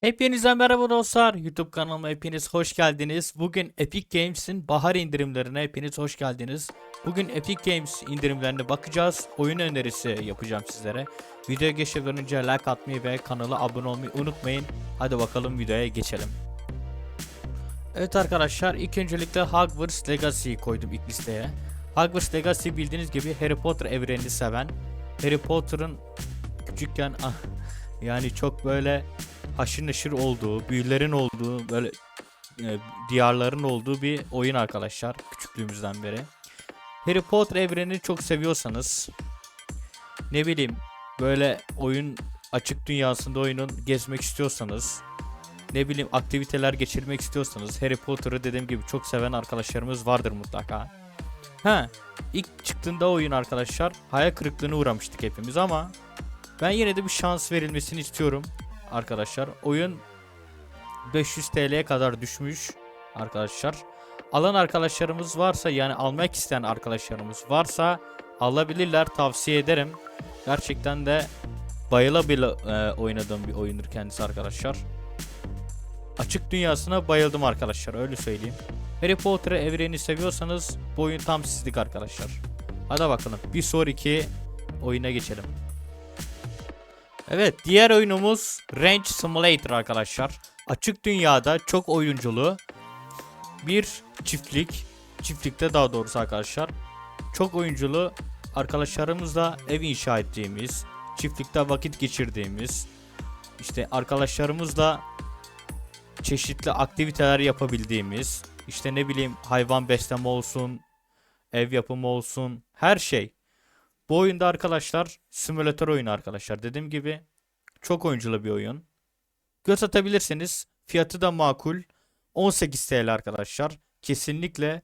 Hepinize merhaba dostlar. YouTube kanalıma hepiniz hoş geldiniz. Bugün Epic Games'in bahar indirimlerine hepiniz hoş geldiniz. Bugün Epic Games indirimlerine bakacağız. Oyun önerisi yapacağım sizlere. Videoya geçmeden önce like atmayı ve kanala abone olmayı unutmayın. Hadi bakalım videoya geçelim. Evet arkadaşlar ilk öncelikle Hogwarts Legacy'yi koydum ilk listeye. Hogwarts Legacy bildiğiniz gibi Harry Potter evrenini seven, Harry Potter'ın küçükken ah, yani çok böyle haşır neşir olduğu, büyülerin olduğu, böyle e, diyarların olduğu bir oyun arkadaşlar küçüklüğümüzden beri. Harry Potter evrenini çok seviyorsanız ne bileyim böyle oyun açık dünyasında oyunun gezmek istiyorsanız ne bileyim aktiviteler geçirmek istiyorsanız Harry Potter'ı dediğim gibi çok seven arkadaşlarımız vardır mutlaka. Ha, ilk çıktığında oyun arkadaşlar hayal kırıklığına uğramıştık hepimiz ama ben yine de bir şans verilmesini istiyorum arkadaşlar. Oyun 500 TL'ye kadar düşmüş arkadaşlar. Alan arkadaşlarımız varsa yani almak isteyen arkadaşlarımız varsa alabilirler tavsiye ederim. Gerçekten de bayıla bile oynadığım bir oyundur kendisi arkadaşlar. Açık dünyasına bayıldım arkadaşlar öyle söyleyeyim. Harry Potter evreni seviyorsanız bu oyun tam sizlik arkadaşlar. Hadi bakalım bir sonraki oyuna geçelim. Evet diğer oyunumuz Range Simulator arkadaşlar. Açık dünyada çok oyunculu bir çiftlik. Çiftlikte daha doğrusu arkadaşlar. Çok oyunculu arkadaşlarımızla ev inşa ettiğimiz, çiftlikte vakit geçirdiğimiz, işte arkadaşlarımızla çeşitli aktiviteler yapabildiğimiz, işte ne bileyim hayvan besleme olsun, ev yapımı olsun, her şey. Bu oyunda arkadaşlar simülatör oyunu arkadaşlar. Dediğim gibi çok oyunculu bir oyun. Göz atabilirsiniz. Fiyatı da makul. 18 TL arkadaşlar. Kesinlikle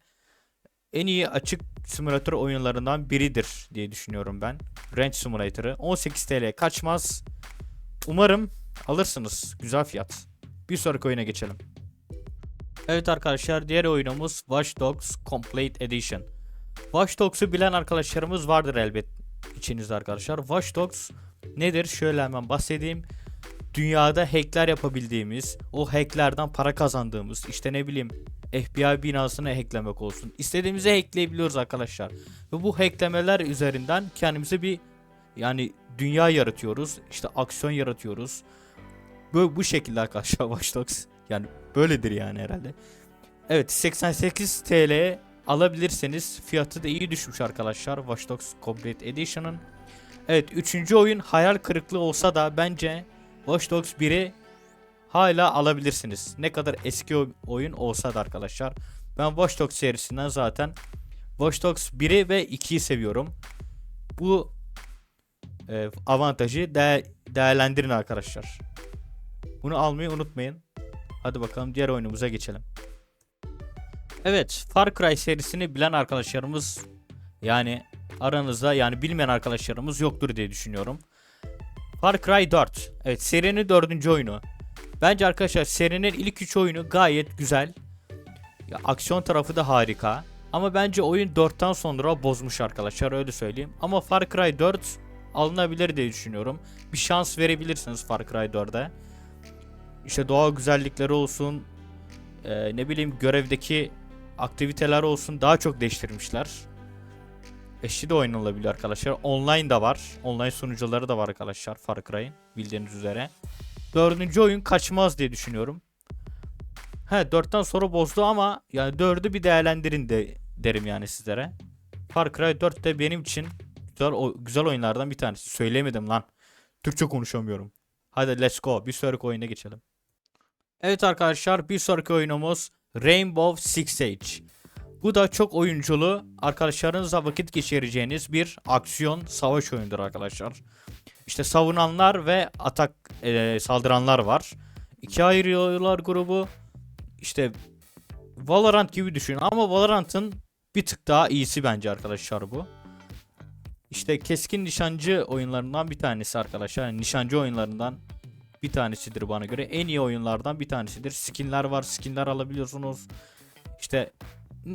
en iyi açık simülatör oyunlarından biridir diye düşünüyorum ben. Range Simulator'ı. 18 TL kaçmaz. Umarım alırsınız. Güzel fiyat. Bir sonraki oyuna geçelim. Evet arkadaşlar diğer oyunumuz Watch Dogs Complete Edition. Watch Dogs'u bilen arkadaşlarımız vardır elbet içinizde arkadaşlar. Watch Dogs nedir? Şöyle hemen bahsedeyim. Dünyada hackler yapabildiğimiz, o hacklerden para kazandığımız, işte ne bileyim FBI binasını hacklemek olsun. İstediğimizi hackleyebiliyoruz arkadaşlar. Ve bu hacklemeler üzerinden kendimize bir yani dünya yaratıyoruz. İşte aksiyon yaratıyoruz. Böyle bu şekilde arkadaşlar Watch Dogs. Yani böyledir yani herhalde. Evet 88 TL alabilirseniz fiyatı da iyi düşmüş arkadaşlar Watch Dogs Complete Edition'ın. Evet üçüncü oyun hayal kırıklığı olsa da bence Watch Dogs 1'i hala alabilirsiniz. Ne kadar eski oyun olsa da arkadaşlar. Ben Watch Dogs serisinden zaten Watch Dogs 1'i ve 2'yi seviyorum. Bu e, avantajı de- değerlendirin arkadaşlar. Bunu almayı unutmayın. Hadi bakalım diğer oyunumuza geçelim. Evet, Far Cry serisini bilen arkadaşlarımız yani aranızda yani bilmeyen arkadaşlarımız yoktur diye düşünüyorum. Far Cry 4. Evet, serinin dördüncü oyunu. Bence arkadaşlar serinin ilk üç oyunu gayet güzel. Ya, aksiyon tarafı da harika. Ama bence oyun 4'ten sonra bozmuş arkadaşlar öyle söyleyeyim. Ama Far Cry 4 alınabilir diye düşünüyorum. Bir şans verebilirsiniz Far Cry 4'e. İşte doğal güzellikleri olsun, e, ne bileyim görevdeki aktiviteler olsun daha çok değiştirmişler. Eşli de oynanabiliyor arkadaşlar. Online da var. Online sunucuları da var arkadaşlar Far Cry'in bildiğiniz üzere. Dördüncü oyun kaçmaz diye düşünüyorum. He dörtten sonra bozdu ama yani dördü bir değerlendirin de derim yani sizlere. Far Cry 4 de benim için güzel, o- güzel oyunlardan bir tanesi. Söyleyemedim lan. Türkçe konuşamıyorum. Hadi let's go. Bir sonraki oyuna geçelim. Evet arkadaşlar bir sonraki oyunumuz Rainbow Six Siege. Bu da çok oyunculu, arkadaşlarınızla vakit geçireceğiniz bir aksiyon savaş oyundur arkadaşlar. İşte savunanlar ve atak eee, saldıranlar var. İki ayrılıyorlar grubu. İşte Valorant gibi düşünün ama Valorant'ın bir tık daha iyisi bence arkadaşlar bu. İşte keskin nişancı oyunlarından bir tanesi arkadaşlar. Yani nişancı oyunlarından bir tanesidir bana göre. En iyi oyunlardan bir tanesidir. Skinler var, skinler alabiliyorsunuz. İşte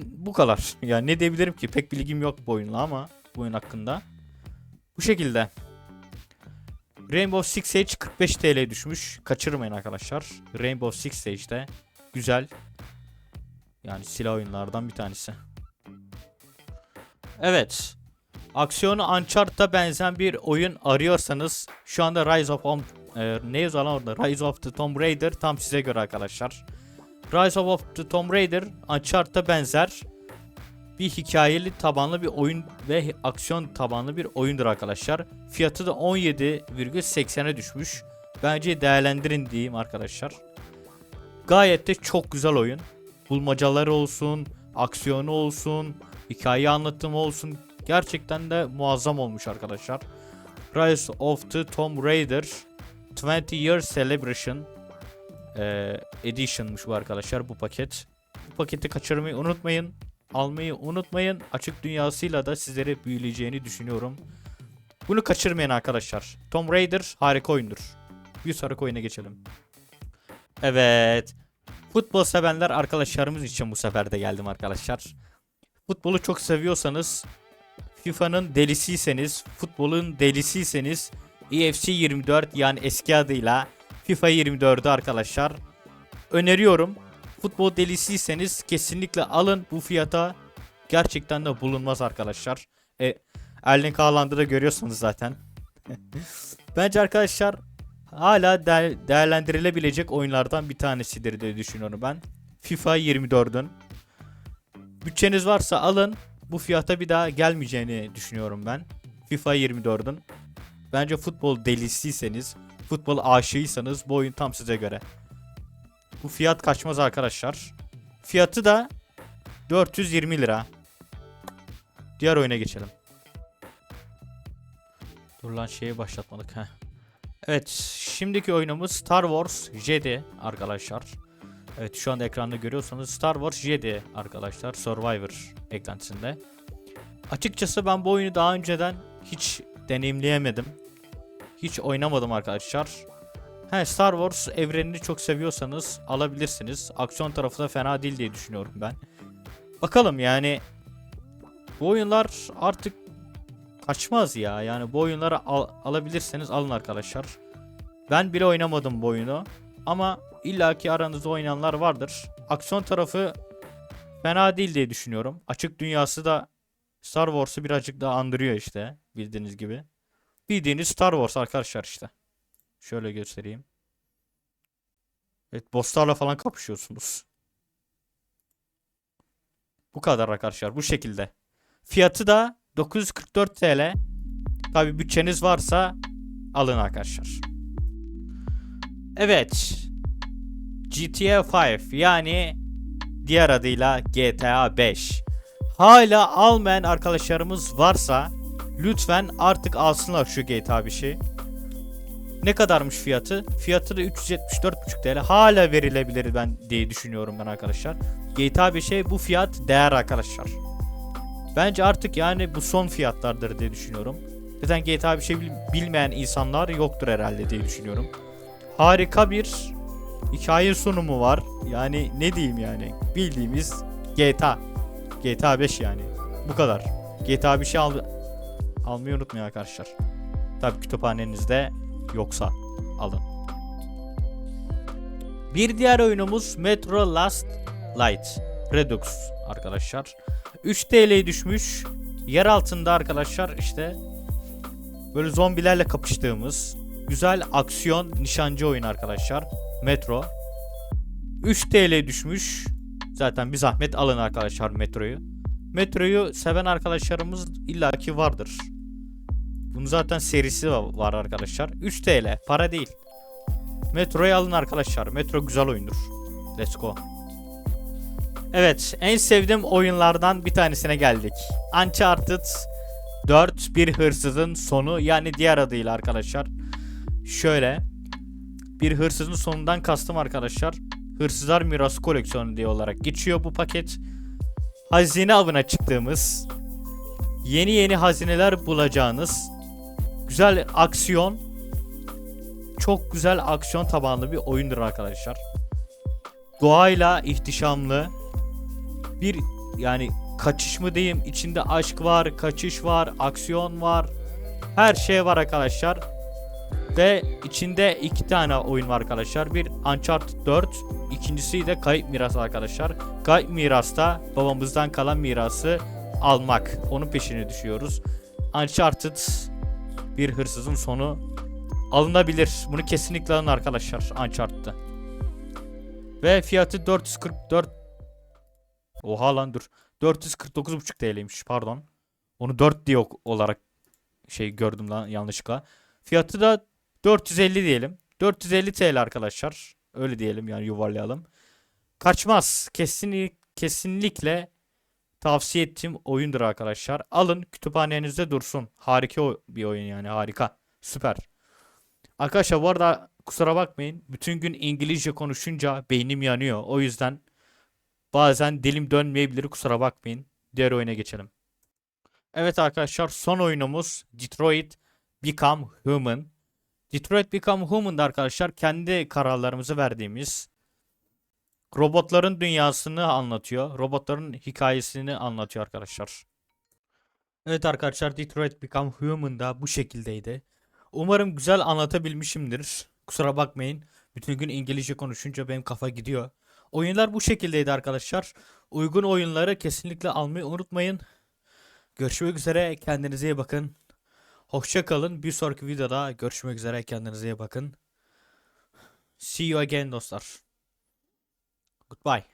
bu kadar. Yani ne diyebilirim ki? Pek bilgim yok bu oyunla ama bu oyun hakkında. Bu şekilde. Rainbow Six Siege 45 TL düşmüş. Kaçırmayın arkadaşlar. Rainbow Six Siege'de güzel. Yani silah oyunlardan bir tanesi. Evet. Aksiyonu Uncharted'a benzeyen bir oyun arıyorsanız şu anda Rise of e, ne yazıyor lan orada? Rise of the Tomb Raider tam size göre arkadaşlar. Rise of the Tomb Raider Uncharted'a benzer bir hikayeli tabanlı bir oyun ve aksiyon tabanlı bir oyundur arkadaşlar. Fiyatı da 17,80'e düşmüş. Bence değerlendirin diyeyim arkadaşlar. Gayet de çok güzel oyun. Bulmacaları olsun, aksiyonu olsun, hikaye anlatımı olsun. Gerçekten de muazzam olmuş arkadaşlar. Rise of the Tomb Raider 20 Year Celebration e, Edition'mış bu arkadaşlar bu paket. Bu paketi kaçırmayı unutmayın. Almayı unutmayın. Açık dünyasıyla da sizleri büyüleyeceğini düşünüyorum. Bunu kaçırmayın arkadaşlar. Tomb Raider harika oyundur. Bir sonraki oyuna geçelim. Evet. Futbol sevenler arkadaşlarımız için bu sefer de geldim arkadaşlar. Futbolu çok seviyorsanız, FIFA'nın delisiyseniz, futbolun delisiyseniz EFC 24 yani eski adıyla FIFA 24'ü arkadaşlar öneriyorum. Futbol delisiyseniz kesinlikle alın bu fiyata. Gerçekten de bulunmaz arkadaşlar. E, Erling Haaland'ı da görüyorsunuz zaten. Bence arkadaşlar hala de- değerlendirilebilecek oyunlardan bir tanesidir diye düşünüyorum ben. FIFA 24'ün. Bütçeniz varsa alın. Bu fiyata bir daha gelmeyeceğini düşünüyorum ben. FIFA 24'ün. Bence futbol delisiyseniz, futbol aşığıysanız bu oyun tam size göre. Bu fiyat kaçmaz arkadaşlar. Fiyatı da 420 lira. Diğer oyuna geçelim. Dur lan şeyi başlatmadık ha. Evet, şimdiki oyunumuz Star Wars Jedi arkadaşlar. Evet, şu anda ekranda görüyorsanız Star Wars Jedi arkadaşlar Survivor eklentisinde. Açıkçası ben bu oyunu daha önceden hiç deneyimleyemedim. Hiç oynamadım arkadaşlar. He, Star Wars evrenini çok seviyorsanız alabilirsiniz. Aksiyon tarafı da fena değil diye düşünüyorum ben. Bakalım yani bu oyunlar artık kaçmaz ya. Yani bu oyunları al- alabilirseniz alın arkadaşlar. Ben bile oynamadım bu oyunu. Ama illaki aranızda oynayanlar vardır. Aksiyon tarafı fena değil diye düşünüyorum. Açık dünyası da Star Wars'u birazcık daha andırıyor işte bildiğiniz gibi. Bildiğiniz Star Wars arkadaşlar işte. Şöyle göstereyim. Evet bosslarla falan kapışıyorsunuz. Bu kadar arkadaşlar bu şekilde. Fiyatı da 944 TL. Tabi bütçeniz varsa alın arkadaşlar. Evet. GTA 5 yani diğer adıyla GTA 5. Hala almayan arkadaşlarımız varsa lütfen artık alsınlar şu GTA 5'i. Ne kadarmış fiyatı? Fiyatı da 374,5 TL. Hala verilebilir ben diye düşünüyorum ben arkadaşlar. GTA 5'e bu fiyat değer arkadaşlar. Bence artık yani bu son fiyatlardır diye düşünüyorum. Zaten GTA bir şey bil- bilmeyen insanlar yoktur herhalde diye düşünüyorum. Harika bir hikaye sunumu var. Yani ne diyeyim yani bildiğimiz GTA. GTA 5 yani. Bu kadar. GTA bir şey al almayı unutmayın arkadaşlar. Tabii kütüphanenizde yoksa alın. Bir diğer oyunumuz Metro Last Light Redux arkadaşlar. 3 TL düşmüş. Yer altında arkadaşlar işte böyle zombilerle kapıştığımız güzel aksiyon nişancı oyun arkadaşlar. Metro. 3 TL düşmüş. Zaten bir zahmet alın arkadaşlar Metro'yu. Metro'yu seven arkadaşlarımız illaki vardır. Bunun zaten serisi va- var arkadaşlar. 3 TL para değil. Metro'yu alın arkadaşlar. Metro güzel oyundur. Let's go. Evet en sevdiğim oyunlardan bir tanesine geldik. Uncharted 4 bir hırsızın sonu yani diğer adıyla arkadaşlar. Şöyle bir hırsızın sonundan kastım arkadaşlar. Hırsızlar Mirası koleksiyonu diye olarak geçiyor bu paket. Hazine avına çıktığımız yeni yeni hazineler bulacağınız güzel aksiyon çok güzel aksiyon tabanlı bir oyundur arkadaşlar. Doğayla ihtişamlı bir yani kaçış mı diyeyim içinde aşk var, kaçış var, aksiyon var. Her şey var arkadaşlar. Ve içinde iki tane oyun var arkadaşlar. Bir Uncharted 4, ikincisi de Kayıp Miras arkadaşlar. Kayıp Miras'ta babamızdan kalan mirası almak. Onun peşine düşüyoruz. Uncharted bir hırsızın sonu alınabilir. Bunu kesinlikle alın arkadaşlar Uncharted'da. Ve fiyatı 444 Oha lan dur. 449,5 TL'ymiş pardon. Onu 4 diye olarak şey gördüm lan yanlışlıkla. Fiyatı da 450 diyelim. 450 TL arkadaşlar. Öyle diyelim yani yuvarlayalım. Kaçmaz. Kesinlik, kesinlikle tavsiye ettiğim oyundur arkadaşlar. Alın kütüphanenizde dursun. Harika bir oyun yani harika. Süper. Arkadaşlar bu arada kusura bakmayın. Bütün gün İngilizce konuşunca beynim yanıyor. O yüzden bazen dilim dönmeyebilir kusura bakmayın. Diğer oyuna geçelim. Evet arkadaşlar son oyunumuz Detroit Become Human. Detroit Become Human'da arkadaşlar kendi kararlarımızı verdiğimiz robotların dünyasını anlatıyor. Robotların hikayesini anlatıyor arkadaşlar. Evet arkadaşlar Detroit Become Human'da bu şekildeydi. Umarım güzel anlatabilmişimdir. Kusura bakmayın. Bütün gün İngilizce konuşunca benim kafa gidiyor. Oyunlar bu şekildeydi arkadaşlar. Uygun oyunları kesinlikle almayı unutmayın. Görüşmek üzere. Kendinize iyi bakın. Hoşça kalın. Bir sonraki videoda görüşmek üzere. Kendinize iyi bakın. See you again dostlar. Goodbye.